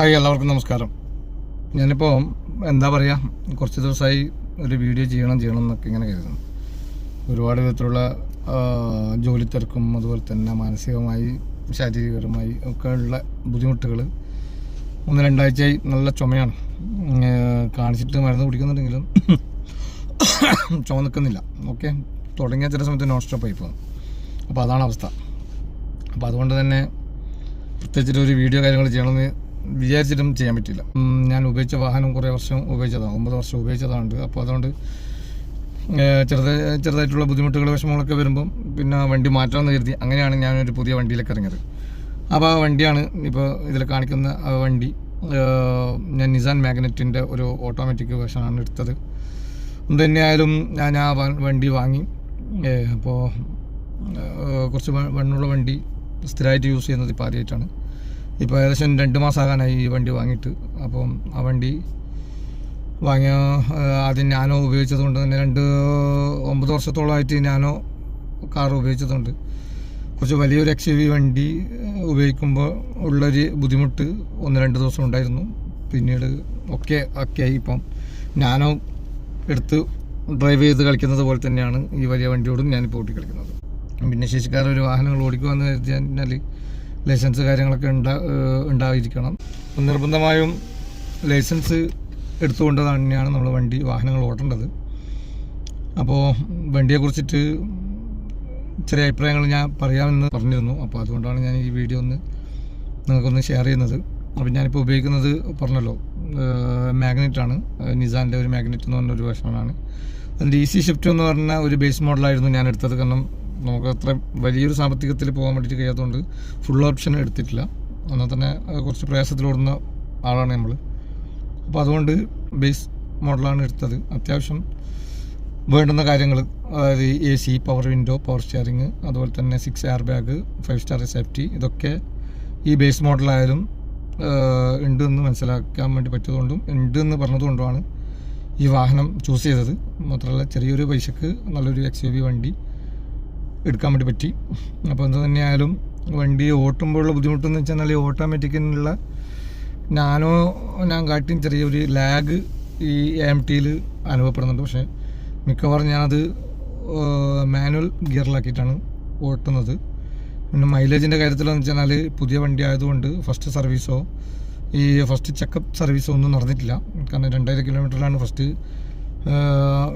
Hi എല്ലാവർക്കും നമസ്കാരം. ഞാനിപ്പോൾ എന്താ പറയുക കുറച്ച് ദിവസമായി ഒരു വീഡിയോ ചെയ്യണം ചെയ്യണം എന്നൊക്കെ ഇങ്ങനെ കരുതുന്നു. ഒരുപാട് വിധത്തിലുള്ള ജോലി തിരക്കും അതുപോലെ തന്നെ മാനസികമായി ശാരീരികപരമായി ഒക്കെ ഉള്ള ബുദ്ധിമുട്ടുകൾ ഒന്ന് രണ്ടാഴ്ചയായി നല്ല ചുമയാണ്. കാണിച്ചിട്ട് മരുന്ന് കുടിക്കുന്നുണ്ടെങ്കിലും ചുമ നിൽക്കുന്നില്ല. ഓക്കെ? തുടങ്ങിയ ചില സമയത്ത് നോൺ സ്റ്റോപ്പ് ആയി പോകുന്നു അപ്പോൾ അതാണ് അവസ്ഥ. അപ്പോൾ അതുകൊണ്ട് തന്നെ പ്രത്യേകിച്ചിട്ട് ഒരു വീഡിയോ കാര്യങ്ങൾ ചെയ്യണമെന്ന് വിചാരിച്ചിട്ടും ചെയ്യാൻ പറ്റില്ല ഞാൻ ഉപയോഗിച്ച വാഹനം കുറേ വർഷം ഉപയോഗിച്ചതാണ് ഒമ്പത് വർഷം ഉപയോഗിച്ചതാണ് അപ്പോൾ അതുകൊണ്ട് ഏഹ്, ചെറുത ചെറുതായിട്ടുള്ള ബുദ്ധിമുട്ടുകൾ വിഷമങ്ങളൊക്കെ വരുമ്പം പിന്നെ വണ്ടി മാറ്റാമെന്ന് കരുതി അങ്ങനെയാണ് ഞാനൊരു പുതിയ വണ്ടിയിലേക്ക് ഇറങ്ങിയത്. അപ്പോൾ ആ വണ്ടിയാണ് ഇപ്പോൾ ഇതിൽ കാണിക്കുന്ന വണ്ടി ഞാൻ നിസാൻ മാഗ്നറ്റിന്റെ ഒരു ഓട്ടോമാറ്റിക് വേർഷനാണ് എടുത്തത്. എന്ത് തന്നെയായാലും ഞാൻ ആ വണ്ടി വാങ്ങി. അപ്പോൾ കുറച്ച് വണ്ണുള്ള വണ്ടി സ്ഥിരമായിട്ട് യൂസ് ചെയ്യുന്നത് ഇപ്പോൾ ആദ്യമായിട്ടാണ്. ഇപ്പോൾ ഏകദേശം രണ്ട് മാസമാകാനായി ഈ വണ്ടി വാങ്ങിയിട്ട്. അപ്പം ആ വണ്ടി വാങ്ങിയ ആദ്യം നാനോ ഉപയോഗിച്ചത് കൊണ്ട് തന്നെ രണ്ട് ഒമ്പത് വർഷത്തോളമായിട്ട് നാനോ കാർ ഉപയോഗിച്ചതുകൊണ്ട്. കുറച്ച് വലിയൊരു എക്സ് വി വണ്ടി ഉപയോഗിക്കുമ്പോൾ ഉള്ളൊരു ബുദ്ധിമുട്ട് ഒന്ന് രണ്ട് ദിവസം ഉണ്ടായിരുന്നു. പിന്നീട് ഒക്കെ ഒക്കെ ആയി ഇപ്പം നാനോ എടുത്ത് ഡ്രൈവ് ചെയ്ത് കളിക്കുന്നത് പോലെ തന്നെയാണ് ഈ വലിയ വണ്ടിയോടും ഞാനിപ്പോൾ പിന്നെ ഭിന്നശേഷിക്കാർ ഒരു വാഹനങ്ങൾ ഓടിക്കുക എന്ന് കരുതി കഴിഞ്ഞാൽ ലൈസൻസ് കാര്യങ്ങളൊക്കെ ഉണ്ടാ ഉണ്ടായിരിക്കണം. നിർബന്ധമായും ലൈസൻസ് എടുത്തുകൊണ്ട് തന്നെയാണ് നമ്മൾ വണ്ടി വാഹനങ്ങൾ ഓട്ടേണ്ടത്. അപ്പോൾ വണ്ടിയെക്കുറിച്ചിട്ട് ചെറിയ അഭിപ്രായങ്ങൾ ഞാൻ പറയാമെന്ന് പറഞ്ഞിരുന്നു. അപ്പോൾ അതുകൊണ്ടാണ് ഞാൻ ഈ വീഡിയോ ഒന്ന് നിങ്ങൾക്കൊന്ന് ഷെയർ ചെയ്യുന്നത്. അപ്പോൾ ഞാനിപ്പോൾ ഉപയോഗിക്കുന്നത് പറഞ്ഞല്ലോ മാഗ്നറ്റാണ്. നിസാന്റെ ഒരു മാഗ്നറ്റ് എന്ന് പറഞ്ഞ ഒരു വേർഷനാണ് അതിന്റെ ഈസി ഷിഫ്റ്റ് എന്ന് പറഞ്ഞ ഒരു ബേസ് മോഡലായിരുന്നു ഞാൻ എടുത്തത്. കാരണം നമുക്ക് അത്ര വലിയൊരു സാമ്പത്തികത്തിൽ പോകാൻ വേണ്ടിയിട്ട് കഴിയാത്തതുകൊണ്ട് ഫുൾ ഓപ്ഷൻ എടുത്തിട്ടില്ല. എന്നാൽ തന്നെ കുറച്ച് പ്രയാസത്തിലോടുന്ന ആളാണ് നമ്മൾ അപ്പോൾ അതുകൊണ്ട് ബേസ് മോഡലാണ് എടുത്തത്. അത്യാവശ്യം വേണ്ടുന്ന കാര്യങ്ങൾ അതായത് A C power window power steering അതുപോലെ തന്നെ six air bag five star safety ഇതൊക്കെ ഈ ബേസ് മോഡലായാലും ഉണ്ട് എന്ന് മനസ്സിലാക്കാൻ വേണ്ടി പറ്റിയതുകൊണ്ടും ഉണ്ട് എന്ന് പറഞ്ഞതുകൊണ്ടുമാണ് ഈ വാഹനം ചൂസ് ചെയ്തത്. മാത്രമല്ല ചെറിയൊരു പൈസക്ക് നല്ലൊരു എക്സ് വണ്ടി എടുക്കാൻ വേണ്ടി പറ്റി. അപ്പോൾ എന്ത് തന്നെയായാലും വണ്ടി ഓട്ടുമ്പോഴുള്ള ബുദ്ധിമുട്ടെന്ന് വെച്ചാൽ ഓട്ടോമാറ്റിക്കിനുള്ള നാനോ ഞാൻ കാട്ടി ചെറിയൊരു ലാഗ് ഈ എം ടിയിൽ അനുഭവപ്പെടുന്നുണ്ട്. പക്ഷേ മിക്കവാറും ഞാനത് മാനുവൽ ഗിയറിലാക്കിയിട്ടാണ് ഓട്ടുന്നത്. പിന്നെ മൈലേജിന്റെ കാര്യത്തിലെന്ന് വെച്ചാൽ പുതിയ വണ്ടി ആയതുകൊണ്ട് ഫസ്റ്റ് സർവീസോ ഈ ഫസ്റ്റ് ചെക്കപ്പ് സർവീസോ ഒന്നും നടന്നിട്ടില്ല. കാരണം രണ്ടായിരം കിലോമീറ്ററിലാണ് ഫസ്റ്റ്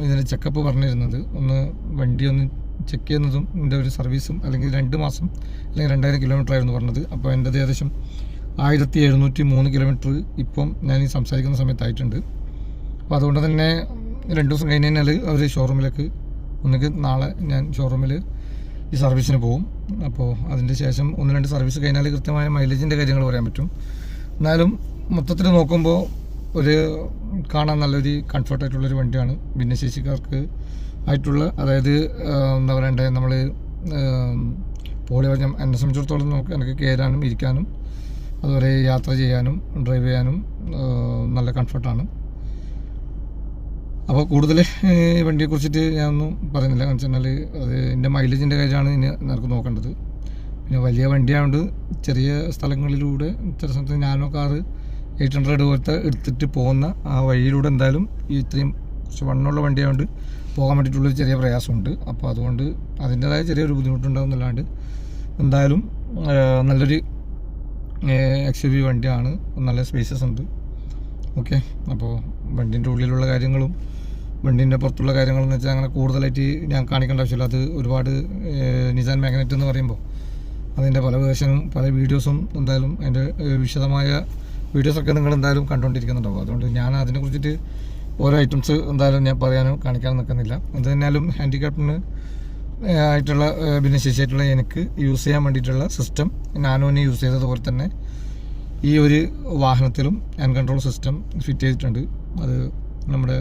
ഇതിന്റെ ചെക്കപ്പ് പറഞ്ഞിരുന്നത്. ഒന്ന് വണ്ടി ഒന്ന് ചെക്ക് ചെയ്യുന്നതും ഇതിന്റെ ഒരു സർവീസും അല്ലെങ്കിൽ രണ്ട് മാസം അല്ലെങ്കിൽ രണ്ടായിരം കിലോമീറ്റർ ആയിരുന്നു പറഞ്ഞത്. അപ്പോൾ എന്റെ ഏകദേശം ആയിരത്തി എഴുന്നൂറ്റി മൂന്ന് കിലോമീറ്റർ ഇപ്പം ഞാൻ ഈ സംസാരിക്കുന്ന സമയത്തായിട്ടുണ്ട് അപ്പോൾ അതുകൊണ്ട് തന്നെ രണ്ട് ദിവസം കഴിഞ്ഞ് കഴിഞ്ഞാൽ അവർ ഷോറൂമിലേക്ക് ഒന്നുകിൽ നാളെ ഞാൻ ഷോറൂമിൽ ഈ സർവീസിന് പോകും അപ്പോൾ അതിന്റെ ശേഷം ഒന്ന് രണ്ട് സർവീസ് കഴിഞ്ഞാൽ കൃത്യമായ മൈലേജിന്റെ കാര്യങ്ങൾ പറയാൻ പറ്റും. എന്നാലും മൊത്തത്തിൽ നോക്കുമ്പോൾ ഒരു കാണാൻ നല്ലൊരു കംഫർട്ടായിട്ടുള്ളൊരു വണ്ടിയാണ്. ഭിന്നശേഷിക്കാർക്ക് ആയിട്ടുള്ള അതായത് എന്താ പറയണ്ടേ നമ്മൾ പോളി പറഞ്ഞ എന്നെ സംബന്ധിച്ചിടത്തോളം നമുക്ക് എനിക്ക് കയറാനും ഇരിക്കാനും അതുപോലെ യാത്ര ചെയ്യാനും ഡ്രൈവ് ചെയ്യാനും നല്ല കംഫർട്ടാണ് അപ്പോൾ കൂടുതൽ ഈ വണ്ടിയെ കുറിച്ചിട്ട് ഞാനൊന്നും പറയുന്നില്ല. കാരണം വെച്ചാൽ അത് എന്റെ മൈലേജിന്റെ കാര്യമാണ് ഇനി നമുക്ക് നോക്കേണ്ടത്. പിന്നെ വലിയ വണ്ടിയായതുകൊണ്ട് ചെറിയ സ്ഥലങ്ങളിലൂടെ ചില സ്ഥലത്ത് ഞാനോ കാറ് എയ്റ്റ് ഹൺഡ്രഡ് പോലത്തെ എടുത്തിട്ട് പോകുന്ന ആ വഴിയിലൂടെ എന്തായാലും ഈ ഇത്രയും കുറച്ച് വണ്ണമുള്ള വണ്ടിയായതുകൊണ്ട് പോകാൻ വേണ്ടിയിട്ടുള്ളൊരു ചെറിയ പ്രയാസമുണ്ട്. അപ്പോൾ അതുകൊണ്ട് അതിന്റേതായ ചെറിയൊരു ബുദ്ധിമുട്ടുണ്ടാകുന്നല്ലാണ്ട് എന്തായാലും നല്ലൊരു എക്സ് യു വി വണ്ടിയാണ്. നല്ല സ്പേസസ് ഉണ്ട്. ഓക്കെ അപ്പോൾ വണ്ടീന്റെ ഉള്ളിലുള്ള കാര്യങ്ങളും വണ്ടീന്റെ പുറത്തുള്ള കാര്യങ്ങളെന്ന് വെച്ചാൽ അങ്ങനെ കൂടുതലായിട്ട് ഞാൻ കാണിക്കേണ്ട ആവശ്യമില്ല. അത് ഒരുപാട് നിസാൻ മാഗ്നറ്റ് എന്ന് പറയുമ്പോൾ അതിന്റെ പല വേർഷനും പല വീഡിയോസും എന്തായാലും അതിന്റെ വിശദമായ വീഡിയോസൊക്കെ നിങ്ങൾ എന്തായാലും കണ്ടുകൊണ്ടിരിക്കുന്നുണ്ടാവും. അതുകൊണ്ട് ഞാൻ അതിനെക്കുറിച്ചിട്ട് ഓരോ ഐറ്റംസ് എന്തായാലും ഞാൻ പറയാനും കാണിക്കാനും നിൽക്കുന്നില്ല. എന്തായാലും ഹാൻഡിക്രാഫ്റ്റിന് ആയിട്ടുള്ള ഭിന്നശേഷിയായിട്ടുള്ള എനിക്ക് യൂസ് ചെയ്യാൻ വേണ്ടിയിട്ടുള്ള സിസ്റ്റം നാനോനെ യൂസ് ചെയ്തതുപോലെ തന്നെ ഈ ഒരു വാഹനത്തിലും ഹാൻഡ് കൺട്രോൾ സിസ്റ്റം ഫിറ്റ് ചെയ്തിട്ടുണ്ട്. അത് നമ്മുടെ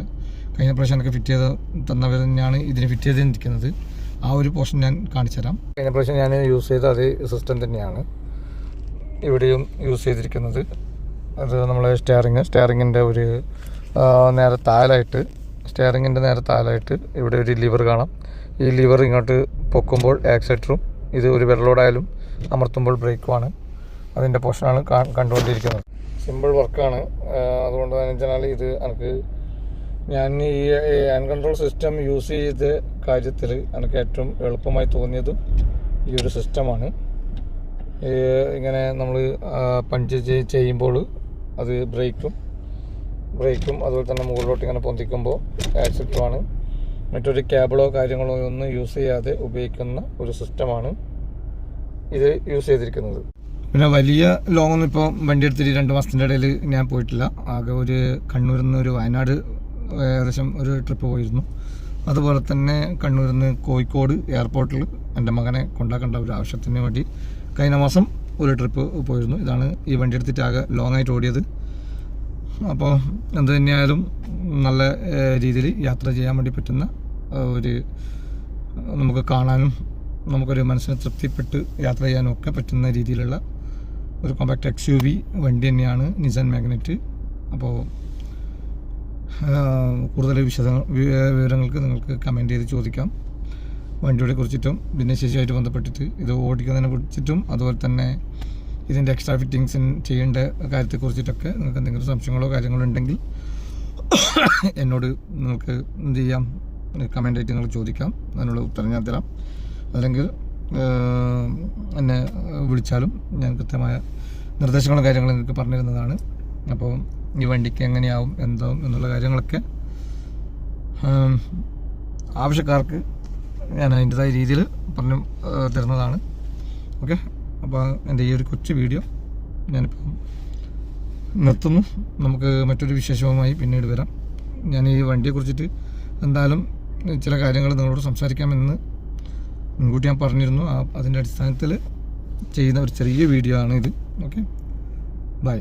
കഴിഞ്ഞ പ്രാവശ്യം എനിക്ക് ഫിറ്റ് ചെയ്ത് തന്നവർ തന്നെയാണ് ഇതിന് ഫിറ്റ് ചെയ്തിരിക്കുന്നത്. ആ ഒരു പോർഷൻ ഞാൻ കാണിച്ചു തരാം. കഴിഞ്ഞ പ്രാവശ്യം ഞാൻ യൂസ് ചെയ്ത അതേ സിസ്റ്റം തന്നെയാണ് ഇവിടെയും യൂസ് ചെയ്തിരിക്കുന്നത്. അത് നമ്മളെ സ്റ്റിയറിങ് സ്റ്റിയറിങ്ങിന്റെ ഒരു നേരെ താലായിട്ട് സ്റ്റിയറിങ്ങിന്റെ നേരെ താലായിട്ട് ഇവിടെ ഒരു ലിവർ കാണാം. ഈ ലിവർ ഇങ്ങോട്ട് പൊക്കുമ്പോൾ ആക്സെറ്ററും ഇത് ഒരു വിരലോടായാലും അമർത്തുമ്പോൾ ബ്രേക്കുമാണ് അതിന്റെ പോർഷനാണ് കാ- കണ്ടുകൊണ്ടിരിക്കുന്നത്. സിമ്പിൾ വർക്കാണ് അതുകൊണ്ട് തന്നെ വെച്ചാൽ ഇത് എനിക്ക് ഞാൻ ഈ ഹാൻഡ് കൺട്രോൾ സിസ്റ്റം യൂസ് ചെയ്ത കാര്യത്തിൽ എനിക്ക് ഏറ്റവും എളുപ്പമായി തോന്നിയതും ഈ ഒരു സിസ്റ്റമാണ് ഇങ്ങനെ നമ്മൾ പഞ്ച് ചെയ്യുമ്പോൾ അത് ബ്രേക്കും ബ്രേക്കും അതുപോലെ തന്നെ മുകളിലോട്ട് ഇങ്ങനെ പൊന്തിക്കുമ്പോൾ ആക്സിറ്റുമാണ് മറ്റൊരു കേബിളോ കാര്യങ്ങളോ ഒന്നും യൂസ് ചെയ്യാതെ ഉപയോഗിക്കുന്ന ഒരു സിസ്റ്റമാണ് ഇത് യൂസ് ചെയ്തിരിക്കുന്നത്. പിന്നെ വലിയ ലോങ് ഒന്നും ഇപ്പോൾ വണ്ടി എടുത്തിട്ട് രണ്ട് മാസത്തിന്റെ ഇടയിൽ ഞാൻ പോയിട്ടില്ല. ആകെ ഒരു കണ്ണൂരിൽ നിന്ന് ഒരു വയനാട് ഏകദേശം ഒരു ട്രിപ്പ് പോയിരുന്നു. അതുപോലെ തന്നെ കണ്ണൂരിൽ നിന്ന് കോഴിക്കോട് എയർപോർട്ടിൽ എന്റെ മകനെ കൊണ്ടാക്കേണ്ട ഒരു ആവശ്യത്തിന് വേണ്ടി കഴിഞ്ഞ മാസം ഒരു ട്രിപ്പ് പോയിരുന്നു. ഇതാണ് ഈ വണ്ടി എടുത്തിട്ട് ആകെ ലോങ് ആയിട്ട് ഓടിയത്. അപ്പോൾ എന്ത് തന്നെയായാലും നല്ല രീതിയിൽ യാത്ര ചെയ്യാൻ വേണ്ടി പറ്റുന്ന ഒരു നമുക്ക് കാണാനും നമുക്കൊരു മനസ്സിനെ തൃപ്തിപ്പെട്ട് യാത്ര ചെയ്യാനും ഒക്കെ പറ്റുന്ന രീതിയിലുള്ള ഒരു കോമ്പാക്ട് എക്സ് യു വി വണ്ടി തന്നെയാണ് നിസാൻ മാഗ്നറ്റ് അപ്പോൾ കൂടുതൽ വിശദ വിവരങ്ങൾക്ക് നിങ്ങൾക്ക് കമന്റ് ചെയ്ത് ചോദിക്കാം. വണ്ടിയുടെ കുറിച്ചിട്ടും ഭിന്നശേഷിയായിട്ട് ബന്ധപ്പെട്ടിട്ട് ഇത് ഓടിക്കുന്നതിനെ കുറിച്ചിട്ടും അതുപോലെ തന്നെ ഇതിന്റെ എക്സ്ട്രാ ഫിറ്റിങ്സിൻ ചെയ്യേണ്ട കാര്യത്തെക്കുറിച്ചിട്ടൊക്കെ നിങ്ങൾക്ക് എന്തെങ്കിലും സംശയങ്ങളോ കാര്യങ്ങളോ ഉണ്ടെങ്കിൽ എന്നോട് നിങ്ങൾക്ക് എന്ത് ചെയ്യാം? കമന്റ് ആയിട്ട് നിങ്ങൾ ചോദിക്കാം. അതിനുള്ള ഉത്തരം ഞാൻ തരാം. അല്ലെങ്കിൽ എന്നെ വിളിച്ചാലും ഞാൻ കൃത്യമായ നിർദ്ദേശങ്ങളും കാര്യങ്ങളും നിങ്ങൾക്ക് പറഞ്ഞു തരുന്നതാണ് അപ്പോൾ ഈ വണ്ടിക്ക് എങ്ങനെയാവും എന്താവും എന്നുള്ള കാര്യങ്ങളൊക്കെ ആവശ്യക്കാർക്ക് ഞാൻ അതിന്റെതായ രീതിയിൽ പറഞ്ഞു തരുന്നതാണ്. ഓക്കെ? അപ്പോൾ എന്റെ ഈ ഒരു കൊച്ചു വീഡിയോ ഞാനിപ്പം നിർത്തുന്നു. നമുക്ക് മറ്റൊരു വിശേഷവുമായി പിന്നീട് വരാം. ഞാൻ ഈ വണ്ടിയെക്കുറിച്ചിട്ട് എന്തായാലും ചില കാര്യങ്ങൾ നിങ്ങളോട് സംസാരിക്കാമെന്ന് മുൻകൂട്ടി ഞാൻ പറഞ്ഞിരുന്നു. ആ അതിന്റെ അടിസ്ഥാനത്തിൽ ചെയ്യുന്ന ഒരു ചെറിയ വീഡിയോ ആണ് ഇത്. ഓക്കെ? ബൈ.